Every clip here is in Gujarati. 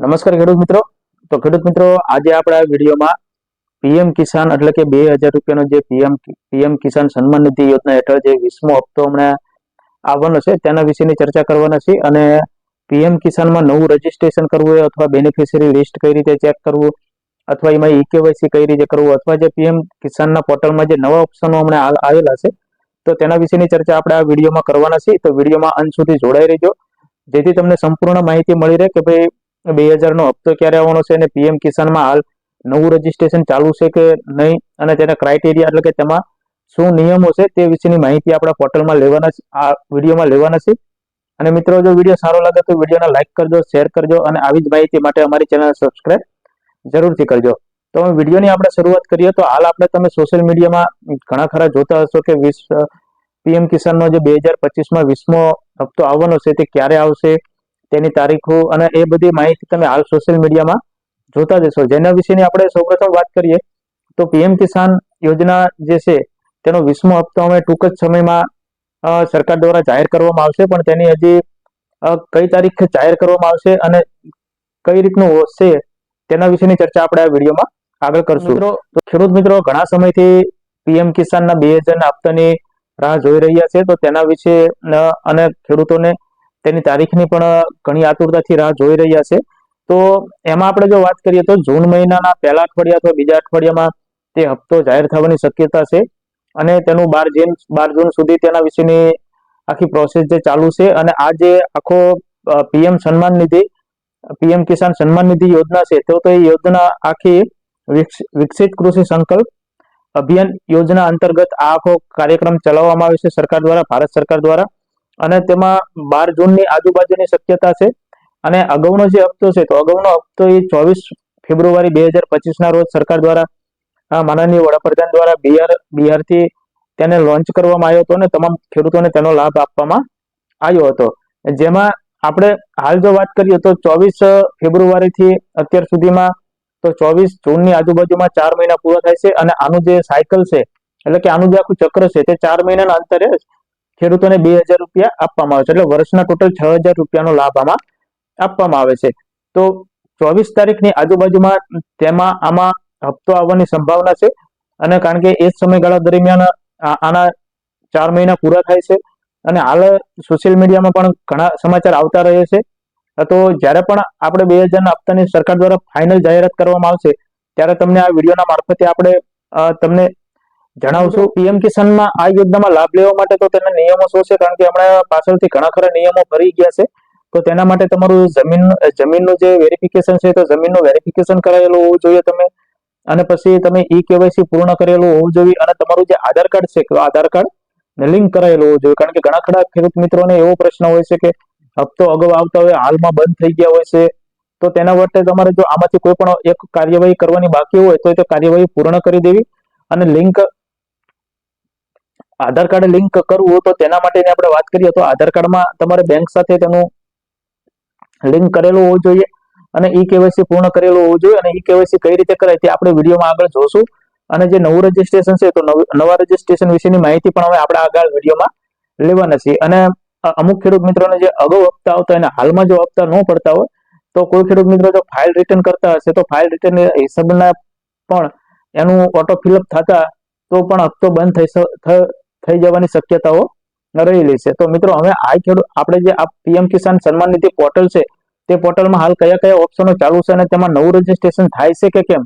નમસ્કાર ખેડૂત મિત્રો. તો ખેડૂત મિત્રો, આજે આપણા વિડીયોમાં પીએમ કિસાન એટલે કે બે હજાર રૂપિયાનો જે પીએમ પીએમ કિસાન સન્માન નિધિ યોજના હેઠળ જે વીસમો હપ્તો હમણાં આવવાનો છે, તેના વિશેની ચર્ચા કરવાના છે અને પીએમ કિસાનમાં નવું રજીસ્ટ્રેશન કરવું હોય અથવા બેનિફિશિયરી લિસ્ટ કઈ રીતે ચેક કરવું અથવા એમાં ઈ કેવાયસી કઈ રીતે કરવું અથવા જે પીએમ કિસાનના પોર્ટલમાં જે નવા ઓપ્શનો હમણાં આવેલા છે, તો તેના વિશેની ચર્ચા આપણે આ વિડીયોમાં કરવાના છે તો વિડીયોમાં અંત સુધી જોડાઈ રહેજો. જેથી તમને સંપૂર્ણ માહિતી મળી રહે કે ભાઈ બે હજારનો હપ્તો ક્યારે આવવાનો છે અને પીએમ કિસાનમાં હાલ નવું રજીસ્ટ્રેશન ચાલુ છે કે નહીં? અને તેના ક્રાઇટેરિયા એટલે કે તેમાં શું નિયમો છે તે વિશેની માહિતી આપણા પોર્ટલમાં લેવાના આ વિડીયોમાં લેવાના છે. અને મિત્રો, જો વીડિયો સારો લાગે તો વિડીયોને લાઇક કરજો શેર કરજો અને આવી જ માહિતી માટે અમારી ચેનલ સબસ્ક્રાઇબ જરૂરથી કરજો. તો વિડીયોની આપણે શરૂઆત કરીએ તો હાલ આપણે તમે સોશિયલ મીડિયામાં ઘણા ખરા જોતા હશો કે વીસ પીએમ કિસાનનો જે બે હજાર પચીસમાં વીસમો હપ્તો આવવાનો છે તે ક્યારે આવશે? તેની તારીખો અને એ બધી માહિતી તમે હાલ સોશિયલ મીડિયામાં જોતા જશો. જેના વિશેની આપણે સૌપ્રથમ વાત કરીએ તો પીએમ કિસાન યોજના જે છે તેનો વીસમો હપ્તો અમે ટૂંક જ સમયમાં સરકાર દ્વારા જાહેર કરવામાં આવશે પણ તેની હજી કઈ તારીખે જાહેર કરવામાં આવશે અને કઈ રીતનું હશે તેના વિશેની ચર્ચા આપણે આ વિડીયોમાં આગળ કરશું. મિત્રો તો ખેડૂત મિત્રો ઘણા સમયથી પીએમ કિસાનના બે હજારના હપ્તાની રાહ જોઈ રહ્યા છે તો તેના વિશે અને ખેડૂતોને તેની તારીખની પણ ઘણી આતુરતાથી રાહ જોઈ રહ્યા છે. તો એમાં આપણે જો વાત કરીએ તો જૂન મહિનાના પહેલા અઠવાડિયા અથવા બીજા અઠવાડિયામાં તે હપ્તો જાહેર થવાની શક્યતા છે અને તેનું બાર જૂન બાર જૂન સુધી તેના વિશેની આખી પ્રોસેસ જે ચાલુ છે અને આ જે આખો પીએમ સન્માન નિધિ, પીએમ કિસાન સન્માન નિધિ યોજના છે, તો એ યોજના આખી વિકસ- વિકસિત કૃષિ સંકલ્પ અભિયાન યોજના અંતર્ગત આ આખો કાર્યક્રમ ચલાવવામાં આવે છે સરકાર દ્વારા, ભારત સરકાર દ્વારા. અને તેમાં બાર જૂનની આજુબાજુની શક્યતા છે. અને અગાઉનો જે હપ્તો છે, તો અગાઉનો હપ્તો એ ચોવીસ ફેબ્રુઆરી બે હજાર પચીસના રોજ સરકાર દ્વારા માનનીય વડાપ્રધાન દ્વારા બિહાર બિહારથી તેને લોન્ચ કરવામાં આવ્યો હતો અને તમામ ખેડૂતોને તેનો લાભ આપવામાં આવ્યો હતો. જેમાં આપણે હાલ જો વાત કરીએ તો ચોવીસ ફેબ્રુઆરીથી અત્યાર સુધીમાં તો ચોવીસ જૂનની આજુબાજુમાં ચાર મહિના પૂરા થાય છે અને આનું જે સાયકલ છે, એટલે કે આનું જે આખું ચક્ર છે, તે ચાર મહિનાના અંતરે ખેડૂતોને બે હજાર રૂપિયા આપવામાં આવે છે. એટલે વર્ષના ટોટલ છ હજાર રૂપિયાનો લાભ આમાં આપવામાં આવે છે. તો ચોવીસ તારીખની આજુબાજુમાં તેમાં આમાં હપ્તો આવવાની સંભાવના છે. અને કારણ કે એ સમયગાળા દરમિયાન આના ચાર મહિના પૂરા થાય છે. અને હાલ સોશિયલ મીડિયામાં પણ ઘણા સમાચાર આવતા રહે છે. તો જ્યારે પણ આપણે બે હજારના હપ્તાની સરકાર દ્વારા ફાઇનલ જાહેરાત કરવામાં આવશે, ત્યારે તમને આ વિડીયોના મારફતે આપણે તમને જણાવશું પીએમ કિસાનમાં આ યોજનામાં લાભ લેવા માટે તો તેના નિયમો શું છે? કારણ કે હમણાં પાછળથી ઘણા ખરા નિયમો ભરી ગયા છે. તો તેના માટે તમારું જમીન, જમીનનું જે વેરિફિકેશન છે, તો જમીનનું વેરિફિકેશન કરાયેલું હોવું જોઈએ તમે. અને પછી તમે ઈ કેવાયસી પૂર્ણ કરેલું હોવું જોઈએ અને તમારું જે આધાર કાર્ડ છે આધાર કાર્ડ લિંક કરાયેલું હોવું જોઈએ. કારણ કે ઘણા ખરા ખેડૂત મિત્રોને એવો પ્રશ્ન હોય છે કે હપ્તો અગાઉ આવતા હોય, હાલમાં બંધ થઈ ગયા હોય છે. તો તેના માટે તમારે જો આમાંથી કોઈ પણ એક કાર્યવાહી કરવાની બાકી હોય, તો એ કાર્યવાહી પૂર્ણ કરી દેવી અને લિંક આધાર કાર્ડ લિંક કરવું હોય તો તેના માટેની આપણે વાત કરીએ તો આધાર કાર્ડમાં તમારે બેંક સાથે તેનું લિંક કરેલું હોવું જોઈએ અને ઈ કેવાયસી પૂર્ણ કરેલું હોવું જોઈએ અને ઈ કેવાયસી કઈ રીતે કરાય તે આપણે વિડીયોમાં આગળ જોશું. અને જે નવું રજીસ્ટ્રેશન છે તો નવા રજીસ્ટ્રેશન વિશેની માહિતી પણ હવે આપણે આગળ વિડીયોમાં લેવાના છીએ. અને અમુક ખેડૂત મિત્રોને જે અગાઉ હપ્તા આવતા અને હાલમાં જો હપ્તા ન પડતા હોય, તો કોઈ ખેડૂત મિત્રો જો ફાઇલ રિટર્ન કરતા હશે તો ફાઇલ રિટર્ન હિસાબના પણ એનું ઓટો ફિલઅપ થતા તો પણ હપ્તો બંધ થઈ થઈ જવાની શક્યતાઓ રહેલી છે. તો મિત્રો, હવે આ ખેડૂત, આપણે જે આ પીએમ કિસાન સન્માન નિધિ પોર્ટલ છે, તે પોર્ટલમાં હાલ કયા કયા ઓપ્શનો ચાલુ છે અને તેમાં નવું રજીસ્ટ્રેશન થાય છે કે કેમ,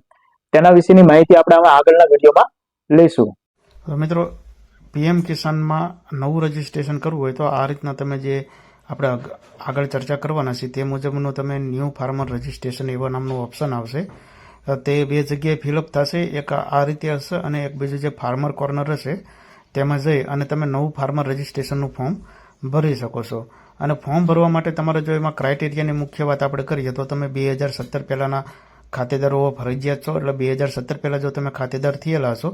તેના વિશેની માહિતી આપણે હવે આગળના વિડીયોમાં લઈશું. મિત્રો, પીએમ કિસાનમાં નવું રજીસ્ટ્રેશન કરવું હોય તો આ રીતના તમે જે આપણે આગળ ચર્ચા કરવાના છીએ, તે મુજબનું તમે ન્યૂ ફાર્મર રજીસ્ટ્રેશન એવા નામનું ઓપ્શન આવશે. તે બે જગ્યાએ ફિલઅપ થશે, એક આ રીતે હશે અને એક બીજું જે ફાર્મર કોર્નર હશે તેમાં જઈ અને તમે નવું ફાર્મર રજીસ્ટ્રેશનનું ફોર્મ ભરી શકો છો. અને ફોર્મ ભરવા માટે તમારે જો એમાં ક્રાઇટેરિયાની મુખ્ય વાત આપણે કરીએ તો તમે બે હજાર સત્તર પહેલાંના ખાતેદારો ફરજિયાત છો, એટલે બે હજાર સત્તર પહેલાં જો તમે ખાતેદાર થયેલા હશો,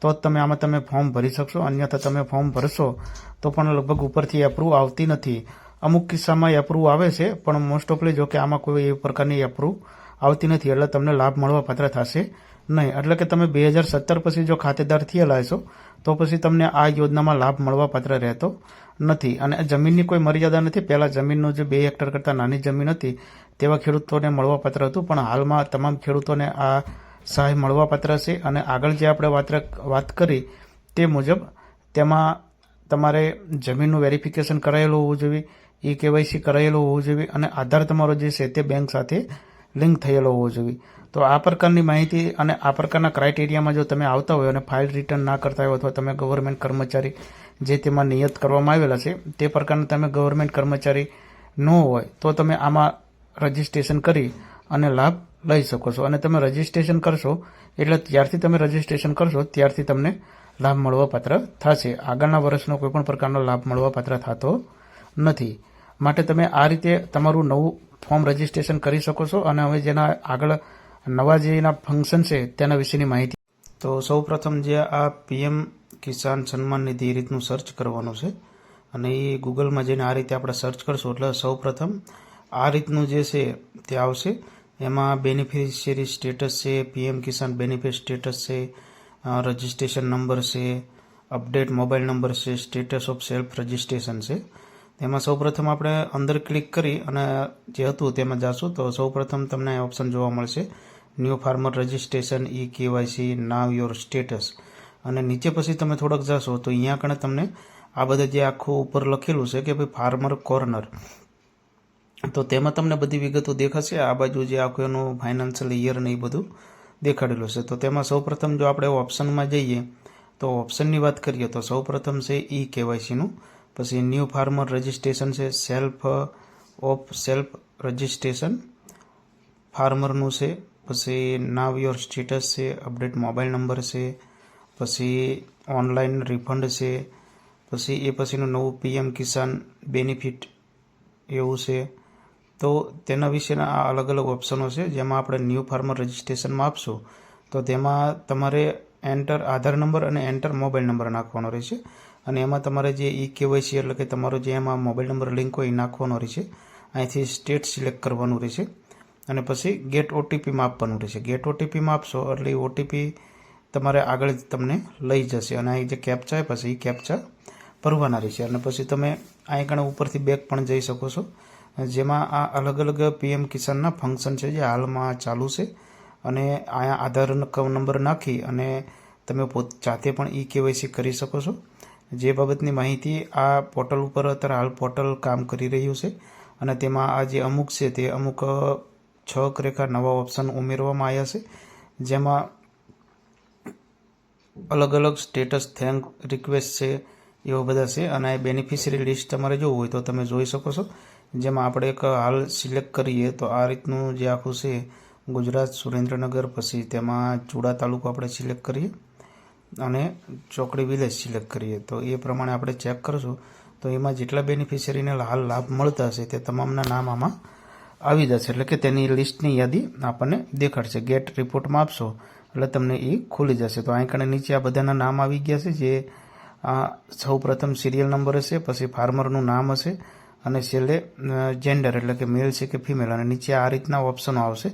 તો જ તમે આમાં તમે ફોર્મ ભરી શકશો. અન્યથા તમે ફોર્મ ભરશો, તો પણ લગભગ ઉપરથી એપ્રુવ આવતી નથી. અમુક કિસ્સામાં એપ્રુવ આવે છે, પણ મોસ્ટ ઓફલી જો કે આમાં કોઈ એ પ્રકારની એપ્રુવ આવતી નથી, એટલે તમને લાભ મળવા પાત્ર થશે. નહીં, એટલે કે તમે બે હજાર સત્તર પછી જો ખાતેદાર થયેલા હશો, તો પછી તમને આ યોજનામાં લાભ મળવાપાત્ર રહેતો નથી. અને જમીનની કોઈ મર્યાદા નથી. પહેલાં જમીનનું જે બે હેક્ટર કરતાં નાની જમીન હતી, તેવા ખેડૂતોને મળવાપાત્ર હતું. પણ હાલમાં તમામ ખેડૂતોને આ સહાય મળવાપાત્ર છે. અને આગળ જે આપણે વાત વાત કરી તે મુજબ તેમાં તમારે જમીનનું વેરિફિકેશન કરાયેલું હોવું જોઈએ, ઈ કેવાયસી કરાયેલું હોવું જોઈએ, અને આધાર તમારો જે છે તે બેંક સાથે લિંક થયેલો હોવો જોઈએ. તો આ પ્રકારની માહિતી અને આ પ્રકારના ક્રાઇટેરિયામાં જો તમે આવતા હોય અને ફાઇલ રિટર્ન ના કરતા હોય અથવા તમે ગવર્મેન્ટ કર્મચારી જે તેમાં નિયત કરવામાં આવેલા છે, તે પ્રકારના તમે ગવર્મેન્ટ કર્મચારી ન હોય તો તમે આમાં રજિસ્ટ્રેશન કરી અને લાભ લઈ શકો છો. અને તમે રજિસ્ટ્રેશન કરશો એટલે ત્યારથી તમે રજિસ્ટ્રેશન કરશો, ત્યારથી તમને લાભ મળવાપાત્ર થશે. આગળના વર્ષનો કોઈપણ પ્રકારનો લાભ મળવાપાત્ર થતો નથી. માટે તમે આ રીતે તમારું નવું ફોર્મ રજિસ્ટ્રેશન કરી શકો છો અને હવે જેના આગળ નવા જેના ફંક્શન છે તેના વિશેની માહિતી. તો સૌ પ્રથમ જે આ પીએમ કિસાન સન્માન નિધિ એ રીતનું સર્ચ કરવાનું છે. અને એ ગૂગલમાં જઈને આ રીતે આપણે સર્ચ કરશું. એટલે સૌ પ્રથમ આ રીતનું જે છે તે આવશે. એમાં બેનિફિશિયરી સ્ટેટસ છે, પીએમ કિસાન બેનિફિટ સ્ટેટસ છે રજિસ્ટ્રેશન નંબર છે અપડેટ મોબાઈલ નંબર છે સ્ટેટસ ઓફ સેલ્ફ રજિસ્ટ્રેશન છે. તેમાં સૌપ્રથમ આપણે અંદર ક્લિક કરી અને જે હતું તેમાં જાશું. તો સૌપ્રથમ તમને ઓપ્શન જોવા મળશે. New farmer registration e KYC know your status અને નીચે પછી તમે થોડોક જાશો, તો અહીંયા કણે તમને આ બધા જે આખું ઉપર લખેલું છે કે ભાઈ ફાર્મર કોર્નર તો તેમાં તમને બધી વિગતો દેખાશે. આ બાજુ જે આખું એનું ફાઇનાન્શિયલ યર ને એ બધું દેખાડેલું છે. તો તેમાં સૌપ્રથમ જો આપણે ઓપ્શનમાં જઈએ, તો ઓપ્શનની વાત કરીએ, તો સૌપ્રથમ છે ઈ કેવાયસીનું. પછી ન્યૂ ફાર્મર રજિસ્ટ્રેશન છે, સેલ્ફ ઓફ સેલ્ફ રજિસ્ટ્રેશન. ફાર્મરનું છે, પછી નાવ યોર સ્ટેટસ છે, અપડેટ મોબાઈલ નંબર છે, પછી ઓનલાઈન રિફંડ છે, પછી એ પછીનું નવું પીએમ કિસાન બેનિફિટ એવું છે. તો તેના વિશેના આ અલગ અલગ ઓપ્શનો છે, જેમાં આપણે ન્યૂ ફાર્મર રજિસ્ટ્રેશનમાં આપશું. તો તેમાં તમારે એન્ટર આધાર નંબર અને એન્ટર મોબાઈલ નંબર નાખવાનો રહેશે. અને એમાં તમારે જે ઈ કેવાયસી એટલે કે તમારો જે એમાં મોબાઈલ નંબર લિંક હોય એ નાખવાનો રહેશે. અહીંથી સ્ટેટ સિલેક્ટ કરવાનું રહેશે. અને પછી ગેટ ઓટીપીમાં આપવાનું રહેશે. ગેટ ઓટીપીમાં આપશો એટલે ઓટીપી તમારે આગળ તમને લઈ જશે. અને અહીં જે કેપ્ચા પછી એ કેપ્ચા ભરવાના રહેશે. અને પછી તમે અહીં કણે ઉપરથી બેક પણ જઈ શકો છો. જેમાં આ અલગ અલગ પીએમ કિસાનના ફંક્શન છે જે હાલમાં ચાલુ છે. અને અહીંયા આધાર નંબર નાખી અને તમે પોત, જાતે પણ ઈ કેવાયસી કરી શકો છો. જે બાબતની માહિતી આ પોર્ટલ ઉપર અત્યારે હાલ પોર્ટલ કામ કરી રહ્યું છે અને તેમાં આ જે અમુક છે તે અમુક છ રેખા નવા ઓપ્શન ઉમેરવામાં આવ્યા છે, જેમાં અલગ અલગ સ્ટેટસ, થેન્ક રિક્વેસ્ટ છે, એવા બધા છે અને આ બેનિફિશિયરી લિસ્ટ તમારે જોવું હોય તો તમે જોઈ શકો છો. જેમાં આપણે એક હાલ સિલેક્ટ કરીએ તો આ રીતનું જે આખું છે ગુજરાત સુરેન્દ્રનગર, પછી તેમાં ચુડા તાલુકો આપણે સિલેક્ટ કરીએ. અને ચોકડી વિલેજ સિલેક્ટ કરીએ. તો એ પ્રમાણે આપણે ચેક કરશું. તો એમાં જેટલા બેનિફિશિયરીને હાલ લાભ મળતા હશે તે તમામના નામ આમાં આવી જશે. એટલે કે તેની લિસ્ટની યાદી આપણને દેખાડશે. ગેટ રિપોર્ટમાં આપશો. એટલે તમને એ ખુલી જશે. તો અહીં કણે નીચે આ બધાના નામ આવી ગયા છે જે, આ સૌ પ્રથમ સિરિયલ નંબર હશે, પછી ફાર્મરનું નામ હશે, અને છેલ્લે જેન્ડર એટલે કે મેલ છે કે ફિમેલ અને નીચે આ રીતના ઓપ્શનો આવશે.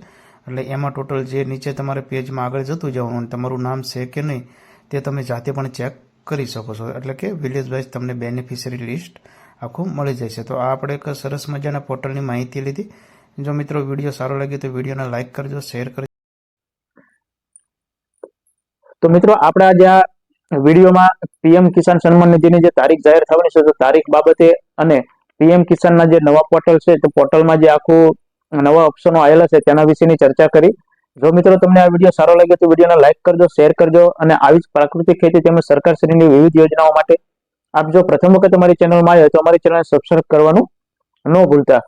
એટલે એમાં ટોટલ જે નીચે તમારે પેજમાં આગળ જતું જવાનું તમારું નામ છે કે નહીં તે તમે જાતે પણ ચેક કરી શકો છો. એટલે કે વિલેજ વાઇઝ તમને બેનિફિશિયરી લિસ્ટ આખું મળી જશે. તો આ આપણે એક સરસ મજાના પોર્ટલની માહિતી લીધી. જો મિત્રો વીડિયો સારો લાગે તો વિડીયોને લાઇક કરજો શેર કરજો. તો મિત્રો આપણા જે આ વિડીયોમાં પીએમ કિસાન સન્માન નિધિની જે તારીખ જાહેર થવાની છે, તો તારીખ બાબતે અને પીએમ કિસાનના જે નવા પોર્ટલ છે, તો પોર્ટલમાં જે આખું નવા ઓપ્શનો આવેલા છે, તેના વિશેની ચર્ચા કરી. જો મિત્રો તમને આ વીડિયો સારો લાગે તો વિડીયોને લાઇક કરજો, શેર કરજો અને આવી જ પ્રાકૃતિક ખેતી તેમજ સરકારશ્રીની વિવિધ યોજનાઓ માટે આપ જો પ્રથમ વખત અમારી ચેનલમાં આવ્યો તો અમારી ચેનલ સબસ્ક્રાઇબ કરવાનું ન ભૂલતા.